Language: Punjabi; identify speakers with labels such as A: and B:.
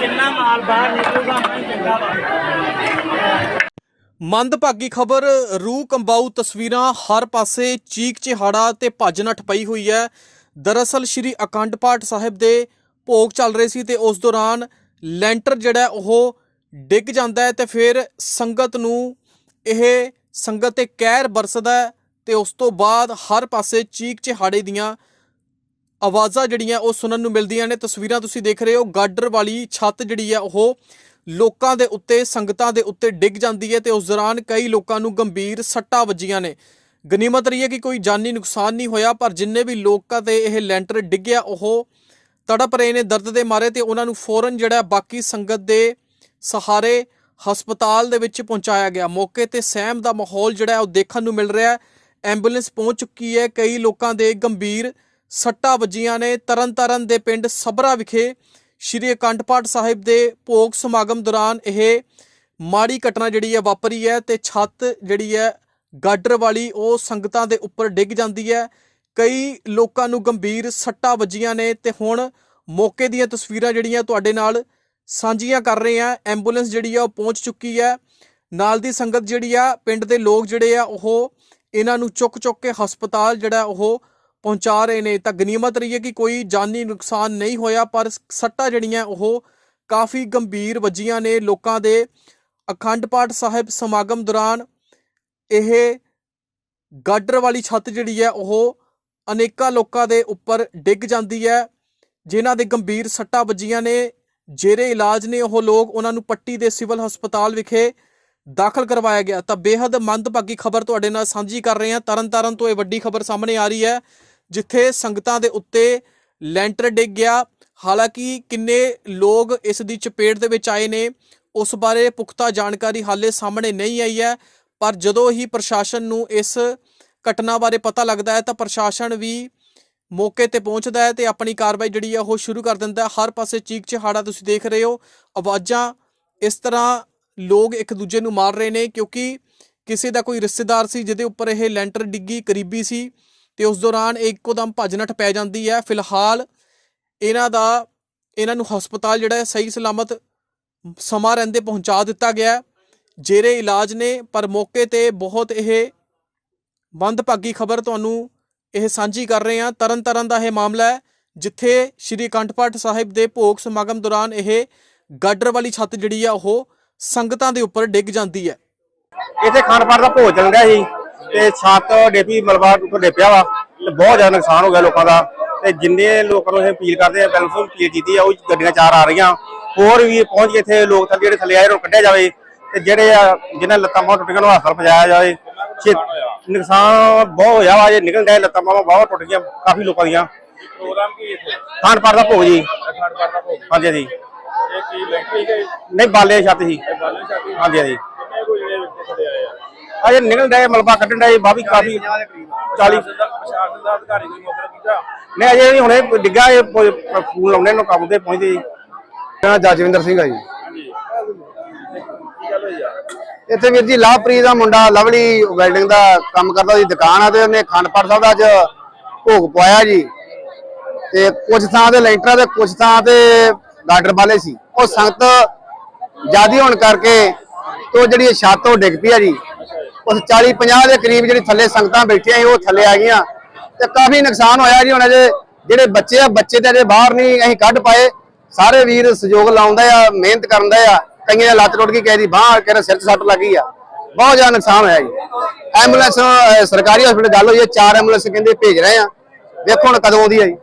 A: ਜਿੰਨਾ ਮਾਲ ਬਾਹਰ ਨਿਕਲੂਗਾ ਉਨਾ ਹੀ ਚੰਗਾ ਵਾ
B: ਮੰਦਭਾਗੀ ਖਬਰ, ਰੂਹ ਕੰਬਾਊ ਤਸਵੀਰਾਂ, ਹਰ ਪਾਸੇ ਚੀਕ ਚਿਹਾੜਾ ਤੇ ਭੱਜ ਨੱਠ ਪਈ ਹੋਈ ਹੈ। ਦਰਅਸਲ ਸ਼੍ਰੀ ਅਖੰਡ ਪਾਠ ਸਾਹਿਬ ਦੇ ਭੋਗ ਚੱਲ ਰਹੇ ਸੀ ਤੇ ਉਸ ਦੌਰਾਨ ਲੈਂਟਰ ਜਿਹੜਾ ਉਹ ਡਿੱਗ ਜਾਂਦਾ ਹੈ ਤੇ ਫਿਰ ਸੰਗਤ ਨੂੰ ਇਹ ਸੰਗਤ ਤੇ ਕਹਿਰ ਬਰਸਦਾ ਹੈ ਤੇ ਉਸ ਤੋਂ ਬਾਅਦ ਹਰ ਪਾਸੇ ਚੀਕ ਚਿਹਾੜੇ ਦੀਆਂ ਆਵਾਜ਼ਾਂ ਜਿਹੜੀਆਂ ਉਹ ਸੁਣਨ ਨੂੰ ਮਿਲਦੀਆਂ ਨੇ। ਤਸਵੀਰਾਂ ਤੁਸੀਂ ਦੇਖ ਰਹੇ ਹੋ, ਗਾਡਰ ਵਾਲੀ ਛੱਤ ਜਿਹੜੀ ਹੈ ਉਹ ਲੋਕਾਂ ਦੇ ਉੱਤੇ, ਸੰਗਤਾਂ ਦੇ ਉੱਤੇ ਡਿੱਗ ਜਾਂਦੀ ਹੈ ਤੇ ਉਸ ਦੌਰਾਨ ਕਈ ਲੋਕਾਂ ਨੂੰ ਗੰਭੀਰ ਸੱਟਾਂ ਵੱਜੀਆਂ ਨੇ। ਗਨੀਮਤ ਰਹੀ ਹੈ ਕਿ ਕੋਈ ਜਾਨੀ ਨੁਕਸਾਨ ਨਹੀਂ ਹੋਇਆ, ਪਰ ਜਿੰਨੇ ਵੀ ਲੋਕਾਂ ਤੇ ਇਹ ਲੈਂਟਰ ਡਿੱਗਿਆ, ਉਹ ਤੜਪ ਰਹੇ ਨੇ, ਦਰਦ ਦੇ ਮਾਰੇ ਤੇ ਉਹਨਾਂ ਨੂੰ ਫੌਰਨ ਜਿਹੜਾ ਬਾਕੀ ਸੰਗਤ ਦੇ ਸਹਾਰੇ ਹਸਪਤਾਲ ਦੇ ਵਿੱਚ ਪਹੁੰਚਾਇਆ ਗਿਆ। ਮੌਕੇ ਤੇ ਸਹਿਮ ਦਾ ਮਾਹੌਲ ਜਿਹੜਾ ਉਹ ਦੇਖਣ ਨੂੰ ਮਿਲ ਰਿਹਾ ਹੈ। ਐਂਬੂਲੈਂਸ ਪਹੁੰਚ ਚੁੱਕੀ ਹੈ, ਕਈ ਲੋਕਾਂ ਦੇ ਗੰਭੀਰ ਸੱਟਾਂ ਵੱਜੀਆਂ ਨੇ। ਤਰਨਤਾਰਨ ਦੇ ਪਿੰਡ ਸਬਰਾ ਵਿਖੇ ਸ਼੍ਰੀ ਅਕੰਡ ਪਾਠ ਸਾਹਿਬ ਦੇ ਭੋਗ ਸਮਾਗਮ ਦੌਰਾਨ ਇਹ ਮਾੜੀ ਘਟਨਾ ਜਿਹੜੀ ਹੈ ਵਾਪਰੀ ਹੈ ਤੇ ਛੱਤ ਜਿਹੜੀ ਹੈ ਗਾਡਰ ਵਾਲੀ ਉਹ ਸੰਗਤਾਂ ਦੇ ਉੱਪਰ ਡਿੱਗ ਜਾਂਦੀ ਹੈ। ਕਈ ਲੋਕਾਂ ਨੂੰ ਗੰਭੀਰ ਸੱਟਾਂ ਵੱਜੀਆਂ ਨੇ ਤੇ ਹੁਣ ਮੌਕੇ ਦੀਆਂ ਤਸਵੀਰਾਂ ਜਿਹੜੀਆਂ ਤੁਹਾਡੇ ਨਾਲ ਸਾਂਝੀਆਂ ਕਰ ਰਹੇ ਆ ਐਂਬੂਲੈਂਸ ਜਿਹੜੀ ਆ ਉਹ ਪਹੁੰਚ ਚੁੱਕੀ ਹੈ। ਨਾਲ ਦੀ ਸੰਗਤ ਜਿਹੜੀ ਆ, ਪਿੰਡ ਦੇ ਲੋਕ ਜਿਹੜੇ ਆ, ਉਹ ਇਹਨਾਂ ਨੂੰ ਚੁੱਕ ਚੁੱਕ ਕੇ ਹਸਪਤਾਲ ਜਿਹੜਾ ਉਹ ਪਹੁੰਚਾ ਰਹੇ ਨੇ। ਤਾਂ ਗਨੀਮਤ ਰਹੀ ਹੈ ਕਿ ਕੋਈ ਜਾਨੀ ਨੁਕਸਾਨ ਨਹੀਂ ਹੋਇਆ, ਪਰ ਸੱਟਾਂ ਜਿਹੜੀਆਂ ਉਹ ਕਾਫੀ ਗੰਭੀਰ ਵੱਜੀਆਂ ਨੇ। ਲੋਕਾਂ ਦੇ ਅਖੰਡ ਪਾਠ ਸਾਹਿਬ ਸਮਾਗਮ ਦੌਰਾਨ ਇਹ ਗਾਡਰ ਵਾਲੀ ਛੱਤ ਜਿਹੜੀ ਹੈ, ਉਹ ਅਨੇਕਾਂ ਲੋਕਾਂ ਦੇ ਉੱਪਰ ਡਿੱਗ ਜਾਂਦੀ ਹੈ, ਜਿਨ੍ਹਾਂ ਦੇ ਗੰਭੀਰ ਸੱਟਾਂ ਵੱਜੀਆਂ ਨੇ। ਜੇਰੇ ਇਲਾਜ ਨੇ ਉਹ ਲੋਕ ਉਹਨਾਂ ਨੂੰ ਪੱਟੀ ਦੇ ਸਿਵਲ ਹਸਪਤਾਲ ਵਿਖੇ ਦਾਖਲ ਕਰਵਾਇਆ ਗਿਆ। ਤਾਂ ਬੇहद ਮੰਦਭਾਗੀ ਖਬਰ ਤੁਹਾਡੇ ਨਾਲ ਸਾਂਝੀ ਕਰ ਰਹੇ ਹਾਂ। ਤਰਨਤਾਰਨ ਤੋਂ ਇਹ ਵੱਡੀ ਖਬਰ ਸਾਹਮਣੇ ਆ ਰਹੀ ਹੈ। ਜਿੱਥੇ ਸੰਗਤਾਂ ਦੇ ਉੱਤੇ ਲੈਂਟਰ ਡਿੱਗ ਗਿਆ। ਹਾਲਾਂਕਿ ਕਿੰਨੇ ਲੋਕ ਇਸ ਦੀ ਚਪੇਟ ਦੇ ਵਿੱਚ ਆਏ ਨੇ, ਉਸ ਬਾਰੇ ਪੁਖਤਾ ਜਾਣਕਾਰੀ ਹਾਲੇ ਸਾਹਮਣੇ ਨਹੀਂ ਆਈ ਹੈ, ਪਰ ਜਦੋਂ ਹੀ ਪ੍ਰਸ਼ਾਸਨ ਨੂੰ ਇਸ ਘਟਨਾ ਬਾਰੇ ਪਤਾ ਲੱਗਦਾ ਹੈ ਤਾਂ ਪ੍ਰਸ਼ਾਸਨ ਵੀ ਮੌਕੇ ਤੇ ਪਹੁੰਚਦਾ ਹੈ ਤੇ ਆਪਣੀ ਕਾਰਵਾਈ ਜਿਹੜੀ ਹੈ ਉਹ ਸ਼ੁਰੂ ਕਰ ਦਿੰਦਾ ਹੈ। ਹਰ ਪਾਸੇ ਚੀਕ ਚਿਹਾੜਾ ਤੁਸੀਂ ਦੇਖ ਰਹੇ ਹੋ, ਆਵਾਜ਼ਾਂ ਇਸ ਤਰ੍ਹਾਂ ਲੋਕ ਇੱਕ ਦੂਜੇ ਨੂੰ ਮਾਰ ਰਹੇ ਨੇ ਕਿਉਂਕਿ ਕਿਸੇ ਦਾ ਕੋਈ ਰਿਸ਼ਤੇਦਾਰ ਸੀ ਜਿਹਦੇ ਉੱਪਰ ਇਹ ਲੈਂਟਰ ਡਿੱਗੀ, ਕਰੀਬੀ ਸੀ। ਤੇ ਉਸ ਦੌਰਾਨ ਇਹ ਇੱਕੋ ਦਮ ਭੱਜ ਨੱਠ ਪੈ ਜਾਂਦੀ ਹੈ। ਫਿਲਹਾਲ ਇਹਨਾਂ ਦਾ, ਇਹਨਾਂ ਨੂੰ ਹਸਪਤਾਲ ਜਿਹੜਾ ਸਹੀ ਸਲਾਮਤ ਸਮਾਂ ਰਹਿੰਦੇ ਪਹੁੰਚਾ ਦਿੱਤਾ ਗਿਆ ਹੈ। ਜੇਰੇ ਇਲਾਜ ਨੇ, ਪਰ ਮੌਕੇ ਤੇ ਬਹੁਤ ਇਹ ਮੰਦਭਾਗੀ ਖਬਰ ਤੁਹਾਨੂੰ ਇਹ ਸਾਂਝੀ ਕਰ ਰਹੇ ਹਾਂ। ਤਰਨ ਤਾਰਨ ਦਾ ਇਹ ਮਾਮਲਾ ਹੈ, ਜਿੱਥੇ ਸ਼੍ਰੀ ਅਖੰਡ ਪਾਠ ਸਾਹਿਬ ਦੇ ਭੋਗ ਸਮਾਗਮ ਦੌਰਾਨ ਇਹ ਗਾਡਰ ਵਾਲੀ ਛੱਤ ਜਿਹੜੀ ਆ, ਉਹ ਸੰਗਤਾਂ ਦੇ ਉੱਪਰ ਡਿੱਗ ਜਾਂਦੀ ਹੈ।
C: ਇੱਥੇ ਖਾਣ ਪਾਣ ਦਾ ਭੋਜ ਚੱਲ ਰਿਹਾ ਸੀ। ਤੇ ਛੱਤ ਡੇਪੀ ਮਲਬਾ ਉੱਪਰ ਡੇਪਿਆ ਵਾ ਤੇ ਬਹੁਤ ਜ਼ਿਆਦਾ ਨੁਕਸਾਨ ਹੋ ਗਿਆ ਲੋਕਾਂ ਦਾ। ਤੇ ਜਿੰਨੇ ਲੋਕਾਂ ਨੂੰ ਇਹ ਅਪੀਲ ਕਰਦੇ ਆ ਬਿਲਕੁਲ ਅਪੀਲ ਕੀਤੀ ਆ ਉਹ ਗੱਡੀਆਂ ਚਾਰ ਆ ਰਹੀਆਂ। ਹੋਰ ਵੀ ਪਹੁੰਚ ਕੇ ਇੱਥੇ ਲੋਕ ਥੱਲੇ ਜਿਹੜੇ ਥੱਲੇ ਆਏ ਨੂੰ ਕੱਢਿਆ ਜਾਵੇ। ਤੇ ਜਿਹੜੇ ਆ ਜਿਨ੍ਹਾਂ ਲੱਤਾਂ ਬਾਹਾਂ ਟੁੱਟ ਗਈਆਂ ਨੂੰ ਹਸਪਤਾਲ ਪਹੁੰਚਾਇਆ ਜਾਵੇ। ਨੁਕਸਾਨ ਬਹੁਤ ਹੋਇਆ ਵਾ ਜੇ ਨਿਕਲ ਗਏ ਲੱਤਾਂ ਬਾਹਾਂ ਬਹੁਤ ਟੁੱਟ ਗਈਆਂ ਕਾਫੀ ਲੋਕਾਂ ਦੀਆਂ।
D: ਪ੍ਰੋਗਰਾਮ ਕੀ ਇੱਥੇ?
C: ਖਾਣ ਪਾਣ ਦਾ ਭੋਗ ਜੀ।
D: ਅਖੰਡ ਪਾਠ ਦਾ ਭੋਗ।
C: ਹਾਂਜੀ ਹਾਂਜੀ।
D: ਇਹ ਕੀ ਲੈਂਟਰੀ ਗਏ?
C: ਨਹੀਂ ਬਾਲੇ ਛੱਤ ਸੀ
D: ਬਾਲੇ ਛਾਤੀ
C: ਹਾਂਜੀ ਹਾਂਜੀ।
D: ਕਿੰਨੇ ਕੋਈ ਜਿਹੜੇ ਵਿੱਚ ਖੜੇ ਆਏ? ਆ
C: ਅਜੇ ਨਿਕਲ ਗਏ ਮਲਬਾ ਕੱਢਣ ਦਾ ਬਾਵੀ ਕਾਫੀ 40
D: ਪ੍ਰਸ਼ਾਸਨ ਦਾ ਅਧਿਕਾਰੀ ਕੋਈ ਮੌਕੇ ਪਹੁੰਚਾ
C: ਨਹੀਂ ਅਜੇ ਵੀ ਹੁਣੇ ਡਿੱਗਾ ਇਹ ਫੋਨ ਲਾਉਣੇ ਨੂੰ ਕੰਮ ਤੇ ਪਹੁੰਚਦੇ ਜੀ।
E: ਨਾਂ ਜਜਵਿੰਦਰ ਸਿੰਘ ਆ ਜੀ। ਇੱਥੇ ਵੀਰ ਜੀ ਲਵਪ੍ਰੀਤ ਦਾ ਮੁੰਡਾ ਲਵਲੀ ਵੈਲਡਿੰਗ ਦਾ ਕੰਮ ਕਰਦਾ ਸੀ ਦੁਕਾਨ ਆ ਤੇ ਉਹਨੇ ਅਖੰਡ ਪਾਠ ਸਾਹਿਬ ਦਾ ਅੱਜ ਭੋਗ ਪਵਾਇਆ ਜੀ। ਤੇ ਕੁਝ ਥਾਂ ਤੇ ਲੈਂਟਰਾਂ ਤੇ ਕੁਝ ਥਾਂ ਤੇ ਗਾਡਰ ਵਾਲੇ ਸੀ। ਉਹ ਸੰਗਤ ਜਿਆਦੀ ਹੋਣ ਕਰਕੇ ਤੇ ਉਹ ਜਿਹੜੀ ਛੱਤ ਉਹ ਡਿੱਗ ਪਈ ਆ ਜੀ। ਉਸ 40 50 ਦੇ ਕਰੀਬ ਜਿਹੜੀ ਥੱਲੇ ਸੰਗਤਾਂ ਬੈਠੀਆਂ ਸੀ, ਉਹ ਥੱਲੇ ਆ ਗਈਆਂ। ਤੇ ਕਾਫੀ ਨੁਕਸਾਨ ਹੋਇਆ ਜੀ ਉਹਨਾਂ ਦੇ ਜਿਹੜੇ ਬੱਚੇ ਆ, ਬੱਚੇ ਤੇ ਅਜੇ ਬਾਹਰ ਨਹੀਂ, ਅਸੀਂ ਕੱਢ ਪਾਏ। ਸਾਰੇ ਵੀਰ ਸਹਿਯੋਗ ਲਾਉਂਦੇ ਆ, ਮਿਹਨਤ ਕਰਨ ਆ। ਕਈਆਂ ਲੱਤ ਟੁੱਟ ਗਈ ਕਿਸੇ ਦੀ ਬਾਹ ਕਿਸੇ ਸਿਰ 'ਚ ਸੱਟ ਲੱਗੀ ਆ। ਬਹੁਤ ਜ਼ਿਆਦਾ ਨੁਕਸਾਨ ਹੋਇਆ ਜੀ। ਐਂਬੂਲੈਂਸ ਸਰਕਾਰੀ ਹਸਪੀਟਲ ਗੱਲ ਹੋਈ ਹੈ, ਚਾਰ ਐਂਬੂਲੈਂਸ ਕਹਿੰਦੇ ਭੇਜ ਰਹੇ ਆ। ਵੇਖੋ ਹੁਣ ਕਦੋਂ ਆਉਂਦੀ ਹੈ ਜੀ।